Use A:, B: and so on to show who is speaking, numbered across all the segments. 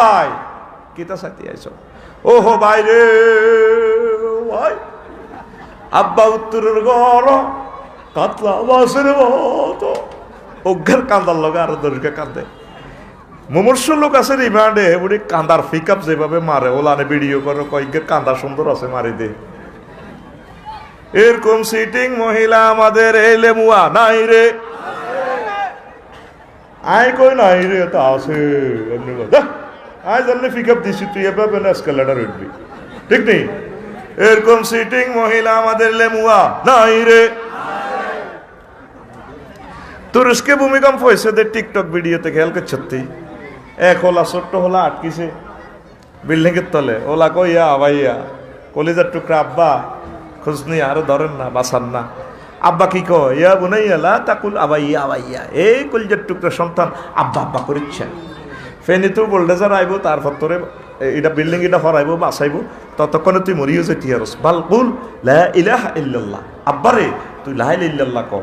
A: ভাই কিতা সাথে আইছো। ওহো ভাই রে, ভাই। আব্বা উত্তরের ঘর, কাতলা বাসের মতো। অজ্ঞার কান্দার লগে আরও দরিকে কান্দে। মুমূর্ষ লোক আছে রিমান্ডে উনি কান্দার পিক আপ যেভাবে মারে, ওলানে ভিডিও করে কয়েকের কান্দা সুন্দর আছে মারি দে। এরকম সিটিং মহিলা আমাদের এই লেমুয়া নাই রে। আয় কই নাই রে, তা আছে। এমনি বলে, "যা, আয় জানলে পিক আপ দিছি তুই এভাবে না এসকালেটার উঠবি ঠিক নেই? এরকম সিটিং মহিলা আমাদের লেমুয়া নাই রে। তুরস্কে ভূমিকম্প হয়েছে যে টিকটক ভিডিওতে খেয়াল করছে এক হোলা ছোট্ট হোলা আটকিছে বিল্ডিং এর তলে। ওলা কইয়া আবাইয়া কলিজার টুকরা আব্বা খোঁজ নিয়ে আরও ধরেন না বাসান না। আব্বা কি কয় ইয়া বুনাইয়া লা তাকুল আবাইয়া আবাইয়া এই কলিজার টুকরা সন্তান আব্বা আব্বা করিচ্ছে। ফেনি তো বোল্ডেজার আইব তারপর তোরে এটা বিল্ডিং এটা হরাইব বাসাইব ততক্ষণে তুই মরিও যেতি আর বাল কুল, লা ইলাহা ইল্লাল্লাহ। আব্বারে তুই লাইল ইল্লাল্লাহ ক।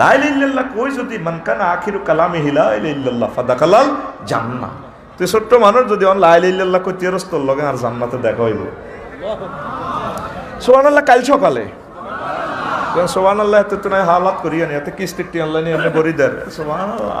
A: লাইল ইল্লাল্লাহ কই যদি মানকানা আখিরু কালামে হিলা ইল্লাল্লাহ ফাদাকালাল জান্নাহ। তুই ছোট্ট মানুষ যদি অন লাইল ইল্লাল্লাহ কই তিরস তোর লগে আর জান্নাতে দেখা হইব। সুবহানাল্লাহ কাল সকালে। সুবহানাল্লাহ এত তো নাই হালাত করিয়া নি এত কিস্তিটি অনলাইনে এমনি বরি দেয় সুবহানাল্লাহ।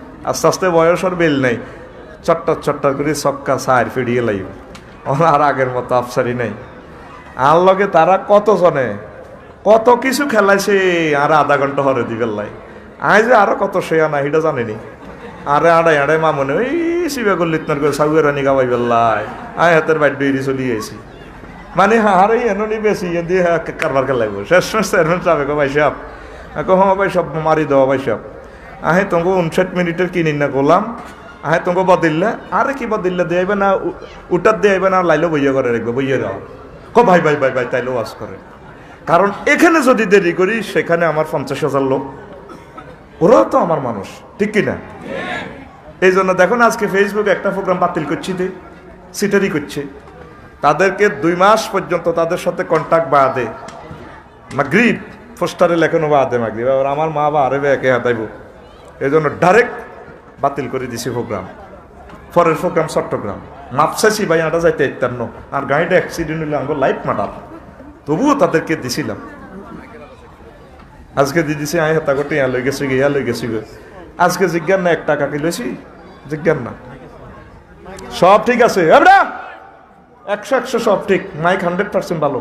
A: আস্তে আস্তে বয়স আর বেল নেই। চট্টর চট্টর করে সক্কা সার ফিরিয়ে লাইব। ওরা আর আগের মতো আফসারি নেই। আর লগে তারা কত জনে কত কিছু খেলাইছে আর আধা ঘণ্টা হরে দিবেল লাই। আয় যে আরও কত শেয়া না এটা জানেনি। আরে আড়াই আড়াই মামনে ওই শিবে গল্লিতনার করে সাগুয়ে রানি গাবাই বেল্লাই আয় হাতের বাইর ডুইরি চলি আইছি। মানে হারে এননি বেশি দিয়ে কারবার খেলাইব। শেষ শেষ চেয়ারম্যান সাহেব ভাই সাহেব। হ্যাঁ ভাই সব মারি দেওয়া ভাই সাহেব। আহে তোমাকে উনষাট মিনিটের কিনি না গোলাম আহে তোমাকে বদিল্লা, আরে কি বদিল্লা দিয়ে আইবে না উটার দিয়ে আইবে না, লাইলো বইয়া করে রাখবে, বইয়া দাও। কো, ভাই ভাই ভাই ভাই, তাইলে ওয়াজ করে। কারণ এখানে যদি দেরি করি, সেখানে আমার পঞ্চাশ হাজার লোক। ওরাও তো আমার মানুষ, ঠিক কিনা এই জন্য দেখুন আজকে ফেসবুকে একটা প্রোগ্রাম বাতিল করছি দে, সিটারি করছে। তাদেরকে দুই মাস পর্যন্ত তাদের সাথে কন্ট্যাক্ট বাদে মাগরিব, পোস্টারে লেখানো বাদে মাগরিব এবার আমার মা বা আরে একে হাতাইব। এই জন্য ডাইরেক্ট বাতিল করে দিছি প্রোগ্রাম পরের প্রোগ্রাম চট্টগ্রাম। মাপসাইছি ভাই আটা যাইতে ইত্যান্ন আর গাড়িটা অ্যাক্সিডেন্ট হইলে আমার লাইফ মাটার তবুও তাদেরকে দিছিলাম। আজকে দিয়ে দিছি আই হেতা করতে, ইয়া লই গেছি ইয়া লই গেছি। আজকে জিজ্ঞান না, এক টাকা কি লইছি? জিজ্ঞান না। সব ঠিক আছে। একশো একশো সব ঠিক। মাইক হান্ড্রেড পার্সেন্ট ভালো।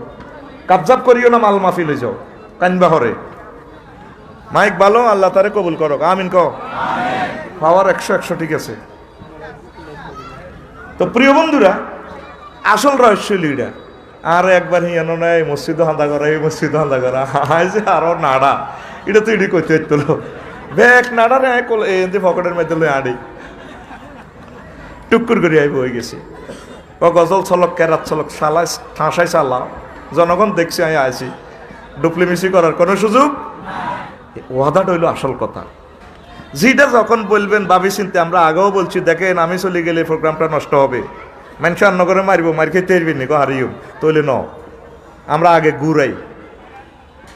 A: কাবজাব করিও না, মাল মাফি লই যাও। কানবা হরে মাইক ভালো, আল্লাহ তারে কবুল করো আমিন ক পাওয়ার একশো একশো ঠিক আছে তো প্রিয় বন্ধুরা, আসল রহস্য লিডা আর একবার হিয়ানো নাই এই মসজিদ হান্দা করা, এই মসজিদ হান্দা করা। হাই যে আরও নাড়া। এটা তো ইডি কইতে হইতল ব্যাগ নাড়া রে এতে পকেটের মধ্যে লই আড়ি। টুকুর করে আইব, হয়ে গেছে। ও গজল ছলক, কেরাত ছলক সালাই ঠাঁসাই চালাও জনগণ দেখছি আমি আইছি। ডুপ্লিমিসি করার কোনো সুযোগ ওয়াদাটা হইল আসল কথা। যেটা যখন বলবেন ভাবি চিনতে, আমরা আগেও বলছি, দেখেন, আমি চলে গেলে প্রোগ্রামটা নষ্ট হবে। মানুষ অন্য করে মারিব, মার খেতে পারবি নি হারিও। তৈলে ন আমরা আগে ঘুরাই।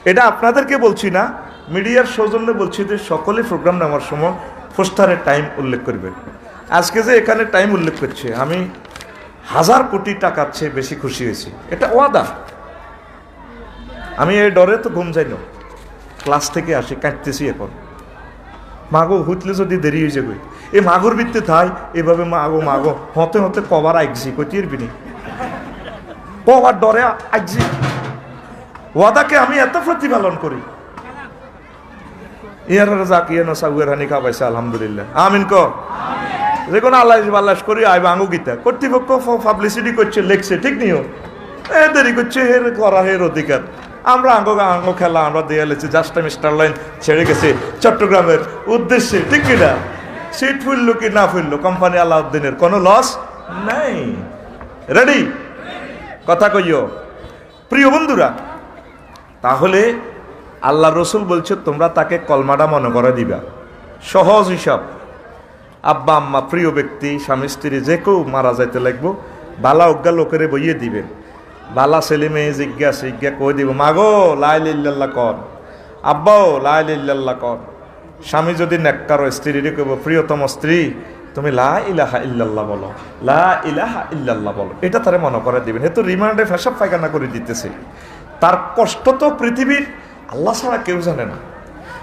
A: এটা আপনাদেরকে বলছি না, মিডিয়ার সৌজন্যে বলছি যে সকলে প্রোগ্রাম নেওয়ার সময় পোস্টারের টাইম উল্লেখ করবেন। আজকে যে এখানে টাইম উল্লেখ করছে, আমি হাজার কোটি টাকার চেয়ে বেশি খুশি হয়েছি। এটা ওয়াদা। আমি এই ডরে তো ঘুম যাই না। ক্লাস থেকে আসি কাটতেছি এখন। মাগো হুতলে যদি দেরি হয়ে যাবে এই মাগর বৃত্তে থাই এভাবে মাগো মাগো হতে হতে কবার আইছি কতির বিনি কবার ডরে আইছি ওয়াদাকে আমি এত প্রতিপালন করি। ইয়ার যাক ইয়ে না সাগুয়ের হানি খাবাইছে আলহামদুলিল্লাহ। আমিন ক যে কোনো আল্লাহ আল্লাহ করি আইবা আঙ্গু গীতা। কর্তৃপক্ষ পাবলিসিটি করছে লেখছে ঠিক নিও। এ দেরি করছে হের করা হের অধিকার। আমরা আঙ্গ আঙ্গ খেলা, আমরা দিয়ে লেছি জাস্ট মিস্টার লাইন ছেড়ে গেছে। চট্টগ্রামের উদ্দেশ্যে, ঠিক কিনা সিট ফুললো কি না ফুললো কোম্পানি আলাউদ্দিনের কোনো লস নাই। রেডি কথা কইও। প্রিয় বন্ধুরা, তাহলে আল্লাহ রসুল বলছে, তোমরা তাকে কলমাটা মনে করে দিবা। সহজ হিসাব। আব্বা, আম্মা, প্রিয় ব্যক্তি, স্বামী, স্ত্রী, যে কেউ মারা যাইতে লাগবো, বালা অজ্ঞা লোকেরে বইয়ে দিবেন বালা ছেলে মেয়ে জিজ্ঞা জিজ্ঞা কই দিব? মাগো লাইলিল্লাহ কর। আব্বাও লাইলিল্লাহ কর। স্বামী যদি নেককার স্ত্রীরে কইব, প্রিয়তম স্ত্রী, তুমি লা ইলাহা ইল্লাল্লাহ বলো লা ইলাহা ইল্লাল্লাহ বলো। এটা তারে মনে করে দিবেন। এ তো রিমান্ডে ফেসাব পায়খানা করে দিতেছে। তার কষ্ট তো পৃথিবীর, আল্লাহ ছাড়া কেউ জানে না।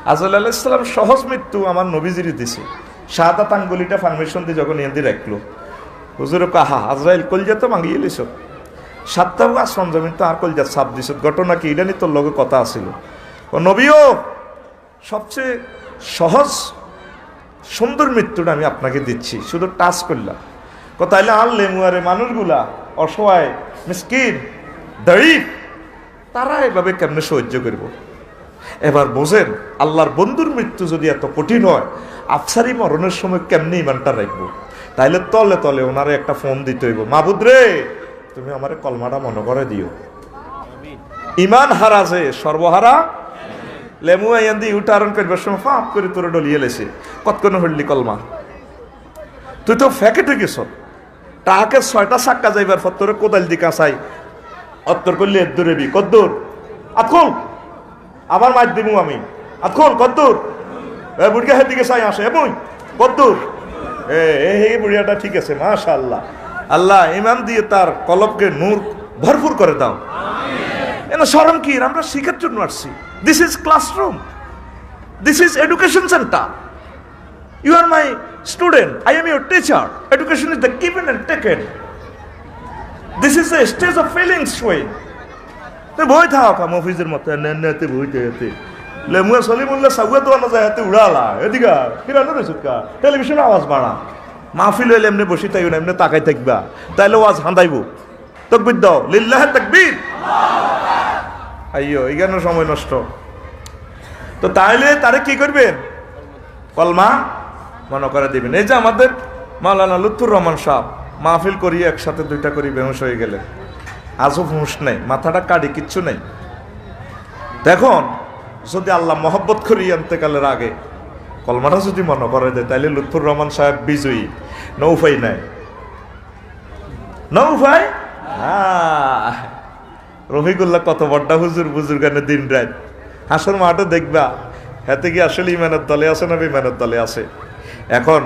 A: আজল আলাইসালাম সহজ মৃত্যু আমার নবীজিরি দিছে। শাহাদাত আঙ্গুলিটা ফার্মেশন দিয়ে যখন এনে রাখল। হুজুর কাহা আজরাইল কলজা তো মাগিয়ে লিস সাতটা আশ্রম জমিন তো আর কলজা সাপ দিস ঘটনা কি? নিয়ে তোর লগে কথা আছিল। ও নবীও, সবচেয়ে সহজ, সুন্দর মৃত্যুটা আমি আপনাকে দিচ্ছি। শুধু টাচ করলাম। কোথায় আর লেমুয়ারে মানুষগুলা অসহায়, মিসকিন দাঁড়িয়ে তারা এভাবে কেমনে সহ্য করব? এবার বোঝেন, আল্লাহর বন্ধুর মৃত্যু যদি এত কঠিন হয়, আফসারি মরণের সময় কেমনি ইমানটা রাখব? তাইলে তলে তলে ওনারে একটা ফোন দিতে হইব। মাবুদ রে তুমি আমারে কলমাটা মনে করে দিও। ইমান হারা যে, সর্বহারা? লেমু আইয়ান্দি উঠারণ করবার সময় ফাঁপ করে তোর ডলিয়ে লেছে। কতক্ষণ হইলি কলমা? তুই তো ফ্যাকেটে গেছ তাহাকে ছয়টা সাক্কা যাইবার পর তোরে কোদাল দি কাঁচাই। অত্তর করলে এদ্দুরে বি, কদ্দুর? আতকুল আবার মাছ দিব আমি। আতকুল কদ্দুর! এ বুড়িয়া হের দিকে চাই আসে এবই কদ্দুর! এ এ হে বুড়িয়াটা ঠিক আছে, মাশাআল্লাহ। আল্লাহ ইমান দিয়ে তার কলবকে নূর ভরপুর করে দাও। এনা সরম কি? আমরা শিখার জন্য আসছি। This is classroom this is education centre you are my student I am your teacher education is the given and taken this is a stage of feelings showing তে বই থাক মফিজের মতো। নেতে বইতে এতে লেমুয়া সলিমুল্লাহ সাগুয়া আনা যায় হাতে উড়ালা। এদিকা কিরানো রয়েছে কা টেলিভিশনে আওয়াজ বাড়া। মাহফিল হইলে এমনি বসি থাকবে না, এমনি তাকাই থাকবা। তাইলে ওয়াজ হাঁদাইব। তকবির দাও। লিল্লাহ তাকবীর। আইয়ো এখানে সময় নষ্ট। তো তাইলে তারে কি করবেন? কলমা মনে করে দিবেন। এই যে আমাদের মাওলানা লুৎফুর রহমান সাহ মাহফিল করি, একসাথে দুইটা করি, বেহুশ হয়ে গেলে। আজও হুঁশ নেই, মাথাটা কাটি কিচ্ছু নেই। দেখুন, যদি আল্লাহ মহব্বত করি আনতেকালের আগে কলমাটা যদি মনে করে দেয় তাইলে লুৎফুর রহমান সাহেব বিজয়ী। নৌফাই নাই। নৌফাই? হ্যাঁ রফিকুল্লাহ কত বড্ডা হুজুর বুজুর গানে দিন রাত। হাসর মাঠে দেখবা, হাতে কি আসলে ইমানের দলে আছে না বিমানের দলে আছে? এখন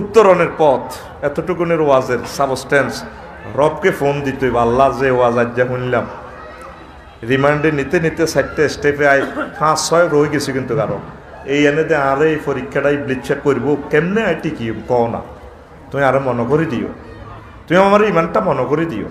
A: উত্তরণের পথ, এতটুকুনের ওয়াজের সাবস্টেন্স রবকে ফোন দিতে হইব। আল্লাহ যে ওয়াজ আজ যা শুনলাম। রিমান্ডে নিতে নিতে চারটে স্টেপে আই পাঁচ, ছয় রয়ে গেছে কিন্তু কারও। এই এনে দে আর এই পরীক্ষাটাই ব্লিচেক করব কেমনে আই কি কও না তুমি আরও মনে করে দিও তুমি আমার ইমানটা মনে করে দিও